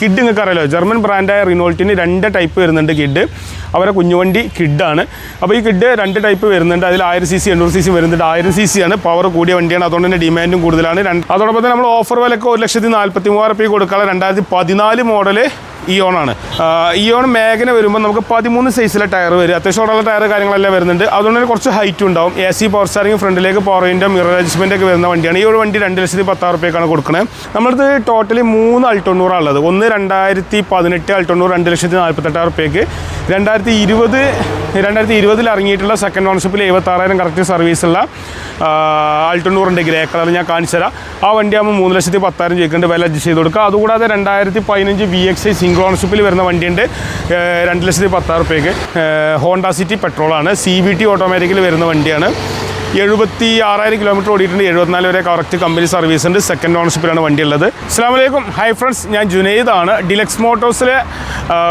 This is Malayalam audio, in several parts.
കിഡ് നിങ്ങൾക്ക് അറിയാലോ ജർമ്മൻ ബ്രാൻഡായ റിനോൾട്ടിന് രണ്ട് ടൈപ്പ് വരുന്നുണ്ട് കിഡ് അവരെ കുഞ്ഞുവണ്ടി കിഡാണ് അപ്പോൾ ഈ കിഡ് രണ്ട് ടൈപ്പ് വരുന്നുണ്ട്. അതിൽ ആയിരം സി സി എണ്ണൂറ് സി സി വരുന്നുണ്ട്. ആയിരം സി സി ആണ്. പവർ കൂടിയ വണ്ടിയാണ്. അതുകൊണ്ട് തന്നെ ഡിമാൻഡും കൂടുതലാണ്. അതോടൊപ്പം തന്നെ നമ്മൾ ഓഫർ വിലക്ക് ഒരു ലക്ഷത്തി നാൽപ്പത്തി മൂവായിരം റുപ്യ കൊടുക്കാനുള്ള രണ്ടായിരത്തി പതിനാല് മോഡൽ ഇയോൺ ആണ്. ഇയോൺ മേഘന വരുമ്പോൾ നമുക്ക് പതിമൂന്ന് സൈസിലെ ടയർ വരും. അത്യാവശ്യം ഉള്ള ടയർ കാര്യങ്ങളെല്ലാം വരുന്നുണ്ട്. അതുകൊണ്ട് തന്നെ കുറച്ച് ഹൈറ്റ് ഉണ്ടാവും. എ സി പവർ സ്റ്റാറിംഗ് ഫ്രണ്ടിലേക്ക് വിൻഡോ മിറർ അഡ്ജസ്റ്റ്മെന്റ് ഒക്കെ വരുന്ന വണ്ടിയാണ്. ഈ ഒരു വണ്ടി രണ്ട് ലക്ഷത്തി പത്താറ് റുപ്യക്കാണ് കൊടുക്കുന്നത് നമ്മളത് ടോട്ടലി മൂന്ന് അൾട്ടൊണ്ണൂറാണ് ഉള്ളത്. ഒന്ന് രണ്ടായിരത്തി പതിനെട്ട് അൾട്ടൊണ്ണൂറ് രണ്ട് ലക്ഷത്തി നാൽപ്പത്തെട്ടായിരം റുപ്യക്ക്. രണ്ടായിരത്തി ഇരുപത് രണ്ടായിരത്തി ഇരുപതിൽ ഇറങ്ങിയിട്ടുള്ള സെക്കൻഡ് ഓണർഷിപ്പിൽ എഴുപത്താറായിരം കറക്റ്റ് സർവീസുള്ള അൾട്ടൊണ്ണൂറുണ്ട് ഗ്രേ കളർ ഞാൻ കാണിച്ചു തരാം. ആ വണ്ടി ആകുമ്പോൾ മൂന്ന് ലക്ഷത്തി പത്തായിരം ചോദിക്കുന്നുണ്ട്. വില അഡ്ജസ്റ്റ് ചെയ്ത് കൊടുക്കുക. അതുകൂടാതെ രണ്ടായിരത്തി പതിനഞ്ച് വി എക്സ് ഐ സിംഗിൾ ഓണർഷിപ്പിൽ വരുന്ന വണ്ടിയുണ്ട്. രണ്ട് ലക്ഷത്തി പത്താറ് റുപ്യക്ക് ഹോണ്ട സിറ്റി പെട്രോളാണ്. സി വി ടി ഓട്ടോമാറ്റിക്കിൽ വരുന്ന വണ്ടിയാണ്. എഴുപത്തി ആറായിരം കിലോമീറ്റർ ഓടിയിട്ടുണ്ട്. എഴുപത്തിനാല് വരെ കറക്റ്റ് കമ്പനി സർവീസ് ഉണ്ട്. സെക്കൻഡ് ഓണർഷിപ്പിലാണ് വണ്ടി ഉള്ളത് അസ്സാം വലൈക്കും ഹൈ ഫ്രണ്ട്സ് ഞാൻ ജുനൈദ് ആണ് ഡിലക്സ് മോട്ടോഴ്സിലെ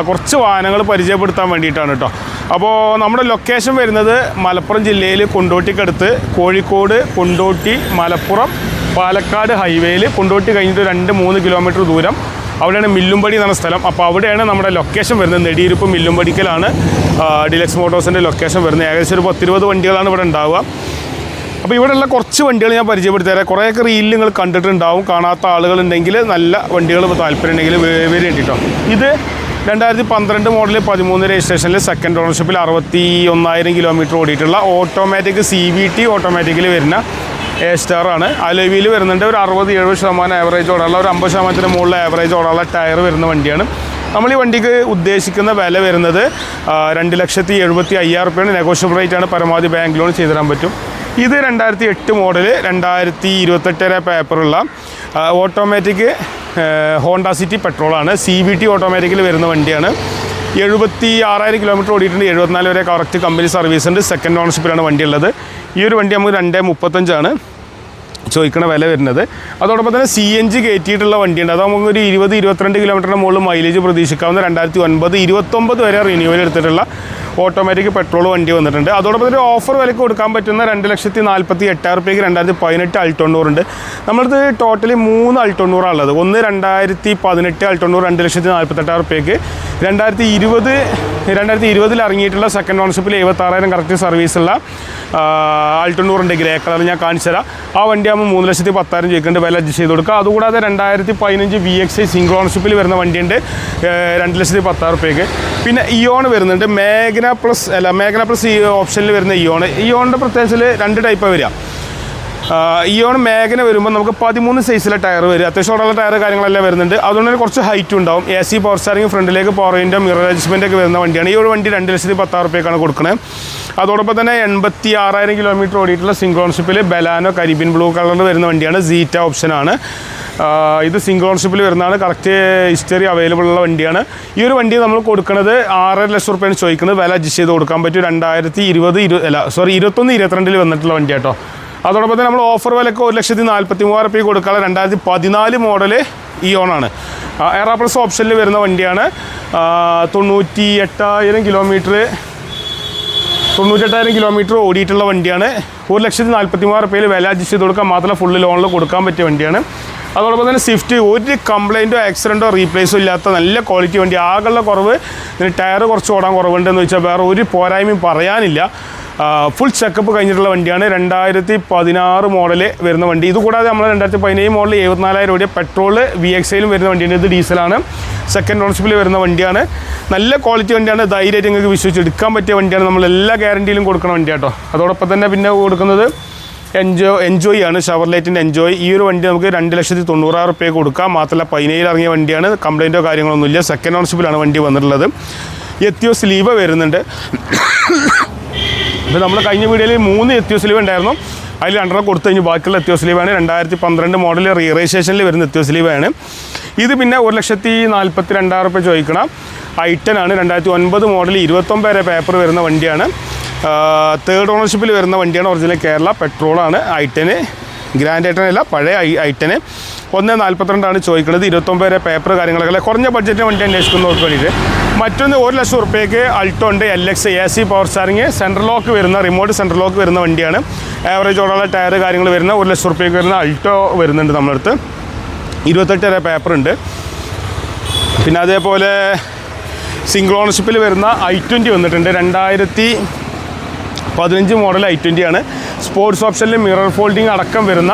കുറച്ച് വാഹനങ്ങൾ പരിചയപ്പെടുത്താൻ വേണ്ടിയിട്ടാണ് കേട്ടോ അപ്പോൾ നമ്മുടെ ലൊക്കേഷൻ വരുന്നത് മലപ്പുറം ജില്ലയിൽ കൊണ്ടോട്ടിക്കടുത്ത് കോഴിക്കോട് കൊണ്ടോട്ടി മലപ്പുറം പാലക്കാട് ഹൈവേയിൽ കൊണ്ടോട്ടി കഴിഞ്ഞിട്ട് രണ്ട് മൂന്ന് കിലോമീറ്റർ ദൂരം. അവിടെയാണ് മില്ലുംപടി എന്ന സ്ഥലം. അപ്പോൾ അവിടെയാണ് നമ്മുടെ ലൊക്കേഷൻ വരുന്നത്. നെടിയിരുപ്പ് മില്ലുംപടിക്കലാണ് ഡിലക്സ് മോട്ടോഴ്സിന്റെ ലൊക്കേഷൻ വരുന്നത്. ഏകദേശം ഒരു പത്തിരുപത് വണ്ടികളാണ് ഇവിടെ ഉണ്ടാവുക. അപ്പോൾ ഇവിടെയുള്ള കുറച്ച് വണ്ടികൾ ഞാൻ പരിചയപ്പെടുത്തി തരാം. കുറേയൊക്കെ റീലിൽ നിങ്ങൾ കണ്ടിട്ടുണ്ടാവും. കാണാത്ത ആളുകളുണ്ടെങ്കിൽ നല്ല വണ്ടികൾ താല്പര്യം ഉണ്ടെങ്കിൽ വേണ്ടിയിട്ടോ ഇത് രണ്ടായിരത്തി പന്ത്രണ്ട് മോഡൽ പതിമൂന്ന് രജിസ്ട്രേഷനിൽ സെക്കൻഡ് ഓണർഷിപ്പിൽ അറുപത്തി ഒന്നായിരം കിലോമീറ്റർ ഓടിയിട്ടുള്ള ഓട്ടോമാറ്റിക് സി വി ടി ഓട്ടോമാറ്റിക്കിൽ വരുന്ന എ സ്റ്റാർ ആണ്. അലോവിയിൽ വരുന്നുണ്ട്. ഒരു അറുപത് എഴുപത് ശതമാനം ആവറേജ് ഓടാനുള്ള ഒരു അമ്പത് ശതമാനത്തിന് മുകളിൽ ആവറേജ് ഓടാനുള്ള ടയർ വരുന്ന വണ്ടിയാണ്. നമ്മൾ ഈ വണ്ടിക്ക് ഉദ്ദേശിക്കുന്ന വില വരുന്നത് രണ്ട് ലക്ഷത്തി എഴുപത്തി അയ്യായിരം റുപ്യാണ്. നെഗോഷ്യബിൾ റേറ്റ് ആണ്. പരമാവധി ബാങ്ക് ലോൺ ചെയ്തു തരാൻ പറ്റും. ഇത് രണ്ടായിരത്തി എട്ട് മോഡൽ രണ്ടായിരത്തി ഇരുപത്തെട്ട് പേപ്പറുള്ള ഓട്ടോമാറ്റിക് ഹോണ്ട സിറ്റി പെട്രോളാണ് സി വി ടി ഓട്ടോമാറ്റിക്കിൽ വരുന്ന വണ്ടിയാണ്. എഴുപത്തി ആറായിരം കിലോമീറ്റർ ഓടിയിട്ടുണ്ട്. എഴുപത്തിനാല് വരെ കറക്റ്റ് കമ്പനി സർവീസ് ഉണ്ട്. സെക്കൻഡ് ഓണർഷിപ്പിലാണ് വണ്ടി ഉള്ളത് ഈ ഒരു വണ്ടി നമുക്ക് രണ്ട് മുപ്പത്തഞ്ചാണ് ചോദിക്കണ വില വരുന്നത്. അതോടൊപ്പം തന്നെ സി എൻ ജി കയറ്റിയിട്ടുള്ള വണ്ടിയുണ്ട്. അത് നമുക്ക് ഒരു ഇരുപത് ഇരുപത്തിരണ്ട് കിലോമീറ്ററിന് മുകളിൽ മൈലേജ് പ്രതീക്ഷിക്കാവുന്ന രണ്ടായിരത്തി ഒൻപത് ഇരുപത്തൊമ്പത് വരെ റിന്യൂവൽ എടുത്തിട്ടുള്ള ഓട്ടോമാറ്റിക് പെട്രോൾ വണ്ടി വന്നിട്ടുണ്ട്. അതോടൊപ്പം തന്നെ ഓഫർ വിലക്ക് കൊടുക്കാൻ പറ്റുന്ന രണ്ട് ലക്ഷത്തി നാൽപ്പത്തി എട്ടായിരം റുപ്യക്ക് രണ്ടായിരത്തി പതിനെട്ട് അൾട്ടൊണ്ണൂറുണ്ട് നമ്മളത് ടോട്ടലി മൂന്ന് അൾട്ടൊണ്ണൂറാണ് ഉള്ളത്. ഒന്ന് രണ്ടായിരത്തി പതിനെട്ട് അൾട്ടൊണ്ണൂറ് രണ്ട് ലക്ഷത്തി നാൽപ്പത്തെട്ടായിരം റുപ്യക്ക് രണ്ടായിരത്തി ഇരുപത് രണ്ടായിരത്തി ഇരുപതിൽ ഇറങ്ങിയിട്ടുള്ള സെക്കൻഡ് ഓൺഷിപ്പിൽ എഴുപത്താറായിരം കറക്റ്റ് സർവീസുള്ള ആൾട്ടണ്ണൂറുണ്ട് ഗ്രേ കളർ ഞാൻ കാണിച്ചു തരാം. ആ വണ്ടി ആകുമ്പോൾ മൂന്ന് ലക്ഷത്തി പത്തായിരം ചോദിക്കുന്നുണ്ട് വില അഡ്ജസ്റ്റ് ചെയ്ത് കൊടുക്കുക. അതുകൂടാതെ രണ്ടായിരത്തി പതിനഞ്ച് വി എക്സ് സിംഗിൾ ഓൺഷിപ്പിൽ വരുന്ന വണ്ടിയുണ്ട് രണ്ട് ലക്ഷത്തി പത്താറ് റുപ്യക്ക് പിന്നെ ഇയോൺ വരുന്നുണ്ട്. മേഘന പ്ലസ് അല്ല മേഘന പ്ലസ് ഈ ഓപ്ഷനിൽ വരുന്ന ഇയോൺ ഇയോണിന്റെ പ്രത്യേകിച്ചിൽ രണ്ട് ടൈപ്പാണ് വരിക. ഇയോൺ മേഘന വരുമ്പോൾ നമുക്ക് പതിമൂന്ന് സൈസിലെ ടയർ വരും അത്യാവശ്യം ഉള്ള ടയർ കാര്യങ്ങളെല്ലാം വരുന്നുണ്ട്. അതുകൊണ്ട് തന്നെ കുറച്ച് ഹൈറ്റ് ഉണ്ടാവും. എ സി പവർ സ്റ്റാറിംഗ് ഫ്രണ്ടിലേക്ക് പവർ മിറർ അഡ്ജസ്റ്റ്മെന്റ് ഒക്കെ വരുന്ന വണ്ടിയാണ്. ഈ ഒരു വണ്ടി രണ്ട് ലക്ഷത്തി പത്താറ് റുപ്യക്കാണ് കൊടുക്കുന്നത് അതോടൊപ്പം തന്നെ എൺപത്തി ആറായിരം കിലോമീറ്റർ ഓടിയിട്ടുള്ള സിംഗ്ലോൺഷിപ്പിൽ ബലാനോ കരിബിൻ ബ്ലൂ കളറിൽ വരുന്ന വണ്ടിയാണ് സീറ്റ ഓപ്ഷനാണ് ഇത് സിംഗിൾ ഓൺഷിപ്പിൽ വരുന്നതാണ്. കറക്റ്റ് ഹിസ്റ്ററി അവൈലബിൾ ഉള്ള വണ്ടിയാണ്. ഈ ഒരു വണ്ടി നമ്മൾ കൊടുക്കുന്നത് ആറര ലക്ഷം റുപ്യാണ് ചോദിക്കുന്നത്. വില അഡ്ജസ്റ്റ് ചെയ്ത് കൊടുക്കാൻ പറ്റും. രണ്ടായിരത്തി ഇരുപത് ഇരു അല്ല സോറി ഇരുപത്തൊന്ന് ഇരുപത്തിരണ്ടിൽ വന്നിട്ടുള്ള വണ്ടി കേട്ടോ. അതോടൊപ്പം തന്നെ നമ്മൾ ഓഫർ വിലക്ക് ഒരു ലക്ഷത്തി നാൽപ്പത്തി മൂവായിരം റുപ്യ കൊടുക്കാനുള്ള രണ്ടായിരത്തി പതിനാല് മോഡൽ ഇയോണാണ് എയർ പ്ലസ് ഓപ്ഷനിൽ വരുന്ന വണ്ടിയാണ്. തൊണ്ണൂറ്റി എട്ടായിരം കിലോമീറ്റർ തൊണ്ണൂറ്റെട്ടായിരം കിലോമീറ്റർ ഓടിയിട്ടുള്ള വണ്ടിയാണ്. ഒരു ലക്ഷത്തി നാൽപ്പത്തി മൂവായിരം റുപ്യയിൽ വില അഡ്ജസ്റ്റ് ചെയ്ത് കൊടുക്കാൻ മാത്രമല്ല ഫുള്ള് ലോണിൽ കൊടുക്കാൻ പറ്റിയ വണ്ടിയാണ്. അതോടൊപ്പം തന്നെ സ്വിഫ്റ്റ് ഒരു കംപ്ലൈന്റോ ആക്സിഡന്റോ റീപ്ലേസോ ഇല്ലാത്ത നല്ല ക്വാളിറ്റി വണ്ടി. ആകെയുള്ള കുറവ് ഇതിന് ടയർ കുറച്ച് ഓടാൻ കുറവുണ്ടെന്ന് വെച്ചാൽ വേറെ ഒരു പോരായ്മയും പറയാനില്ല. ഫുൾ ചെക്കപ്പ് കഴിഞ്ഞിട്ടുള്ള വണ്ടിയാണ്. രണ്ടായിരത്തി പതിനാറ് മോഡൽ വരുന്ന വണ്ടി. ഇതുകൂടാതെ നമ്മൾ രണ്ടായിരത്തി പതിനേഴ് മോഡൽ എഴുപത്തിനാലായിരം രൂപ പെട്രോൾ വി എക്സ് ഐയിലും വരുന്ന വണ്ടിയാണ്. ഇത് ഡീസലാണ് സെക്കൻഡ് ഓണർഷിപ്പിൽ വരുന്ന വണ്ടിയാണ്. നല്ല ക്വാളിറ്റി വണ്ടിയാണ്. ധൈര്യമായിട്ട് നിങ്ങൾക്ക് വിശ്വസിച്ച് എടുക്കാൻ പറ്റിയ വണ്ടിയാണ്. നമ്മൾ എല്ലാ ഗ്യാരണ്ടിയിലും കൊടുക്കുന്ന വണ്ടിയാട്ടോ. അതോടൊപ്പം തന്നെ പിന്നെ കൊടുക്കുന്നത് എൻജോ എൻജോയ് ആണ്. ഷവർ ലൈറ്റിന്റെ എൻജോയ് ഈ ഒരു വണ്ടി നമുക്ക് രണ്ട് ലക്ഷത്തി തൊണ്ണൂറായിരം റുപ്യ കൊടുക്കാം. മാത്രമല്ല പതിനേഴിൽ ഇറങ്ങിയ വണ്ടിയാണ്. കംപ്ലൈന്റോ കാര്യങ്ങളൊന്നുമില്ല. സെക്കൻഡ് ഓണർഷിപ്പിലാണ് വണ്ടി വന്നിട്ടുള്ളത്. എത്തിയോ സ്ലീവ് വരുന്നുണ്ട്. ഇപ്പോൾ നമ്മൾ കഴിഞ്ഞ വീഡിയോയിൽ മൂന്ന് എത്തിയോ സ്ലീവ് ഉണ്ടായിരുന്നു. അതിൽ രണ്ടെണ്ണം കൊടുത്തു കഴിഞ്ഞ്. ബാക്കിയുള്ള എത്തിയോ സ്ലീവാണ് രണ്ടായിരത്തി പന്ത്രണ്ട് മോഡൽ റീ രജിസ്ട്രേഷനിൽ വരുന്ന എത്തിയോ സ്ലീവാണ് ഇത് പിന്നെ ഒരു ലക്ഷത്തി നാൽപ്പത്തി രണ്ടായിരം റുപ്യ ചോദിക്കണം. ഐ ടെൻ ആണ്. രണ്ടായിരത്തി ഒൻപത് മോഡൽ ഇരുപത്തൊമ്പത് പേപ്പർ വരുന്ന വണ്ടിയാണ്. തേർഡ് ഓണർഷിപ്പിൽ വരുന്ന വണ്ടിയാണ് ഒറിജിനൽ കേരള പെട്രോളാണ് ഐറ്റന് ഗ്രാൻഡ് ഐറ്റനല്ല പഴയ ഐ ഐറ്റന് ഒന്ന് നാൽപ്പത്തിരണ്ടാണ് ചോദിക്കുന്നത്. ഇരുപത്തൊമ്പത് വരെ പേപ്പർ കാര്യങ്ങളൊക്കെ കുറഞ്ഞ ബഡ്ജറ്റിന് വണ്ടി അന്വേഷിക്കുന്നവർക്ക് വേണ്ടിയിട്ട് മറ്റൊന്ന് ഒരു ലക്ഷം റുപ്യക്ക് അൾട്ടോ ഉണ്ട് L X A C power steering central lock വരുന്ന റിമോട്ട് സെൻട്രൽ ലോക്ക് വരുന്ന വണ്ടിയാണ്. ആവറേജ് ഓടുള്ള ടയർ കാര്യങ്ങൾ വരുന്ന ഒരു ലക്ഷം റുപ്യക്ക് വരുന്ന അൾട്ടോ വരുന്നുണ്ട് നമ്മളടുത്ത്. ഇരുപത്തെട്ട് വരെ പേപ്പർ ഉണ്ട്. പിന്നെ അതേപോലെ സിംഗിൾ ഓണർഷിപ്പിൽ വരുന്ന ഐ ട്വന്റി വന്നിട്ടുണ്ട്. രണ്ടായിരത്തി പതിനഞ്ച് മോഡൽ ഐ ട്വന്റി ആണ്. സ്പോർട്സ് ഓപ്ഷനിൽ മിറർ ഫോൾഡിംഗ് അടക്കം വരുന്ന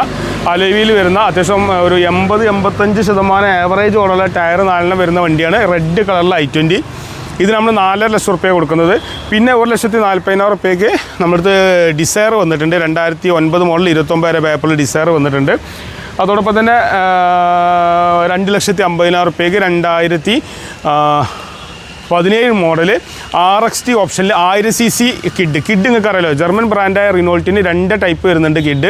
അലവിയിൽ വരുന്ന അത്യാവശ്യം ഒരു എൺപത് എൺപത്തഞ്ച് ശതമാനം ആവറേജ് ഓടുള്ള ടയർ നാലെണ്ണം വരുന്ന വണ്ടിയാണ്. റെഡ് കളറിലെ ഐ ട്വന്റി ഇത് നമ്മൾ നാലര ലക്ഷം റുപ്യ കൊടുക്കുന്നത്. പിന്നെ ഒരു ലക്ഷത്തി നാൽപ്പതിനായിരം റുപ്യക്ക് നമ്മളടുത്ത് ഡിസയർ വന്നിട്ടുണ്ട്. രണ്ടായിരത്തി ഒൻപത് മോഡൽ ഇരുപത്തൊമ്പത് പേപ്പറിൽ ഡിസയർ വന്നിട്ടുണ്ട്. അതോടൊപ്പം തന്നെ രണ്ട് ലക്ഷത്തി അമ്പതിനായിരം റുപ്യക്ക് രണ്ടായിരത്തി പതിനേഴ് മോഡൽ ആർ എക്സ് ടി ഓപ്ഷനിൽ ആയിരം സി സി കിഡ് കിഡ് നിങ്ങൾക്ക് അറിയാലോ ജർമ്മൻ ബ്രാൻഡായ റിനോൾട്ടിന് രണ്ട് ടൈപ്പ് വരുന്നുണ്ട് കിഡ്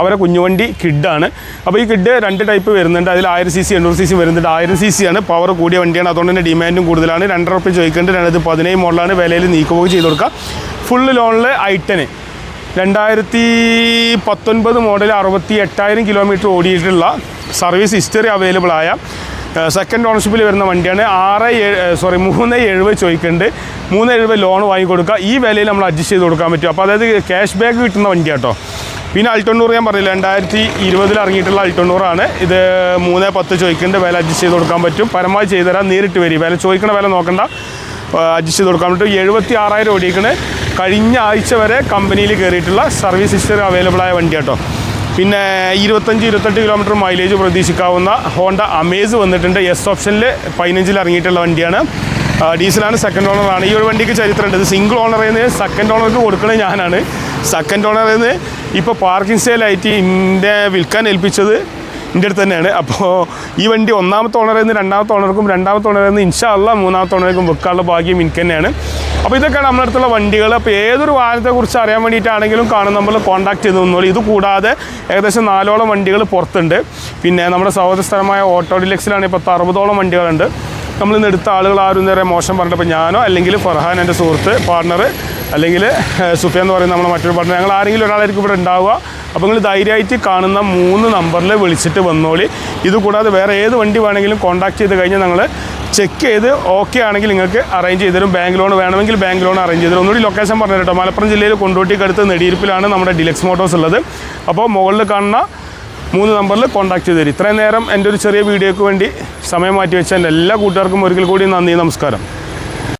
അവരെ കുഞ്ഞുവണ്ടി കിഡാണ് അപ്പോൾ ഈ കിഡ് രണ്ട് ടൈപ്പ് വരുന്നുണ്ട്. അതിൽ ആയിരം സി സി എണ്ണൂറ് സി സി വരുന്നുണ്ട്. ആയിരം സി സി ആണ് പവർ കൂടിയ വണ്ടിയാണ്. അതുകൊണ്ട് തന്നെ ഡിമാൻഡും കൂടുതലാണ്. രണ്ടര റുപ്യ ചോദിക്കേണ്ടത് രണ്ടത് പതിനേഴ് മോഡലാണ് വിലയിൽ നീക്കുപോയി ചെയ്ത് കൊടുക്കുക. ഫുള്ള് ലോണിൽ ഐട്ടന് രണ്ടായിരത്തി പത്തൊൻപത് മോഡൽ അറുപത്തി എട്ടായിരം കിലോമീറ്റർ ഓടിയിട്ടുള്ള സർവീസ് ഹിസ്റ്ററി അവൈലബിൾ ആയ സെക്കൻഡ് ഓണർഷിപ്പിൽ വരുന്ന വണ്ടിയാണ്. ആറ് സോറി മൂന്ന് എഴുപത് ചോദിക്കുന്നുണ്ട്. മൂന്ന് എഴുപത് ലോൺ വാങ്ങിക്കൊടുക്കുക. ഈ വിലയിൽ നമ്മൾ അഡ്ജസ്റ്റ് ചെയ്ത് കൊടുക്കാൻ പറ്റും. അപ്പോൾ അതായത് ക്യാഷ് ബാക്ക് കിട്ടുന്ന വണ്ടിയാട്ടോ പിന്നെ അൾട്ടൊണ്ണൂറ് ഞാൻ പറയില്ല രണ്ടായിരത്തി ഇരുപതിൽ ഇറങ്ങിയിട്ടുള്ള അൾട്ടൊണ്ണൂറാണ് ഇത് മൂന്ന് പത്ത് ചോദിക്കുന്നുണ്ട്. വില അഡ്ജസ്റ്റ് ചെയ്ത് കൊടുക്കാൻ പറ്റും. പരമാവധി ചെയ്തുതരാം നേരിട്ട് വരും. വില ചോദിക്കണ വില നോക്കണ്ട. അഡ്ജസ്റ്റ് ചെയ്ത് കൊടുക്കാൻ പറ്റും. എഴുപത്തി ആറായിരം ഓടിക്കണ് കഴിഞ്ഞ ആഴ്ച വരെ കമ്പനിയിൽ കയറിയിട്ടുള്ള സർവീസ് ഹിസ്റ്ററി അവൈലബിൾ ആയ വണ്ടി കേട്ടോ പിന്നെ ഇരുപത്തഞ്ച് ഇരുപത്തെട്ട് കിലോമീറ്റർ മൈലേജ് പ്രതീക്ഷിക്കാവുന്ന ഹോണ്ട അമേസ് വന്നിട്ടുണ്ട്. എസ് ഓപ്ഷനിൽ പതിനഞ്ചിൽ ഇറങ്ങിയിട്ടുള്ള വണ്ടിയാണ്. ഡീസലാണ് സെക്കൻഡ് ഓണറാണ് ഈ ഒരു വണ്ടിക്ക് ചരിത്രമുണ്ട് ഇത് സിംഗിൾ ഓണറിൽ നിന്ന് സെക്കൻഡ് ഓണർക്ക് കൊടുക്കുന്നത് ഞാനാണ്. സെക്കൻഡ് ഓണറിൽ നിന്ന് ഇപ്പോൾ പാർക്കിംഗ് സെയിലായിട്ട് എന്റെ വിൽക്കാൻ ഏൽപ്പിച്ചത് എന്റെ അടുത്ത് തന്നെയാണ്. അപ്പോൾ ഈ വണ്ടി ഒന്നാമത്തെ ഓണറിൽ നിന്ന് രണ്ടാമത്തെ ഓണർക്കും രണ്ടാമത്തെ ഓണറിൽ നിന്ന് ഇൻഷാ അല്ല മൂന്നാമത്തെ ഓണർക്കും വെക്കാനുള്ള ഭാഗ്യം എനിക്ക് തന്നെയാണ്. അപ്പോൾ ഇതൊക്കെയാണ് നമ്മുടെ അടുത്തുള്ള വണ്ടികൾ അപ്പോൾ ഏതൊരു വാഹനത്തെക്കുറിച്ച് അറിയാൻ വേണ്ടിയിട്ടാണെങ്കിലും കാണും. നമ്മൾ കോൺടാക്ട് ചെയ്ത് നിന്നോളൂ. ഇത് കൂടാതെ ഏകദേശം നാലോളം വണ്ടികൾ പുറത്തുണ്ട്. പിന്നെ നമ്മുടെ സഹോദര സ്ഥലമായ ഓട്ടോ ഡിലക്സിലാണ് ഇപ്പോൾ അറുപതോളം വണ്ടികളുണ്ട്. നമ്മൾ ഇന്ന് എടുത്ത ആളുകൾ ആരും നേരെ മോശം പറഞ്ഞപ്പോൾ ഞാനോ അല്ലെങ്കിൽ ഫർഹാൻ എന്റെ സുഹൃത്ത് പാർട്ണർ അല്ലെങ്കിൽ സുഫിയ എന്ന് പറയുന്ന നമ്മുടെ മറ്റൊരു പാർട്ണർ ഞങ്ങൾ ആരെങ്കിലും ഒരാളായിരിക്കും ഇവിടെ ഉണ്ടാവുക. അപ്പോൾ നിങ്ങൾ ധൈര്യമായിട്ട് കാണുന്ന മൂന്ന് നമ്പറിൽ വിളിച്ചിട്ട് വന്നോളി. ഇത് കൂടാതെ വേറെ ഏത് വണ്ടി വേണമെങ്കിലും കോൺടാക്ട് ചെയ്ത് കഴിഞ്ഞാൽ ഞങ്ങൾ ചെക്ക് ചെയ്ത് ഓക്കെ ആണെങ്കിൽ നിങ്ങൾക്ക് അറേഞ്ച് ചെയ്ത് തരും. ബാങ്ക് ലോൺ വേണമെങ്കിൽ ബാങ്ക് ലോൺ അറേഞ്ച് ചെയ്ത് തരും. ഒന്നുകൂടി ലൊക്കേഷൻ പറഞ്ഞു കേട്ടോ. മലപ്പുറം ജില്ലയിൽ കൊണ്ടോട്ടിക്കടുത്ത് നെടിയിരിപ്പിലാണ് നമ്മുടെ ഡിലക്സ് മോട്ടോഴ്സ് ഉള്ളത്. അപ്പോൾ മുകളിൽ കാണുന്ന മൂന്ന് നമ്പറിൽ കോൺടാക്ട് ചെയ്ത് തരും. ഇത്രയും നേരം എന്റെ ഒരു ചെറിയ വീഡിയോയ്ക്ക് വേണ്ടി സമയം മാറ്റി വെച്ച എല്ലാ കൂട്ടുകാർക്കും ഒരിക്കൽ കൂടി നന്ദി നമസ്കാരം.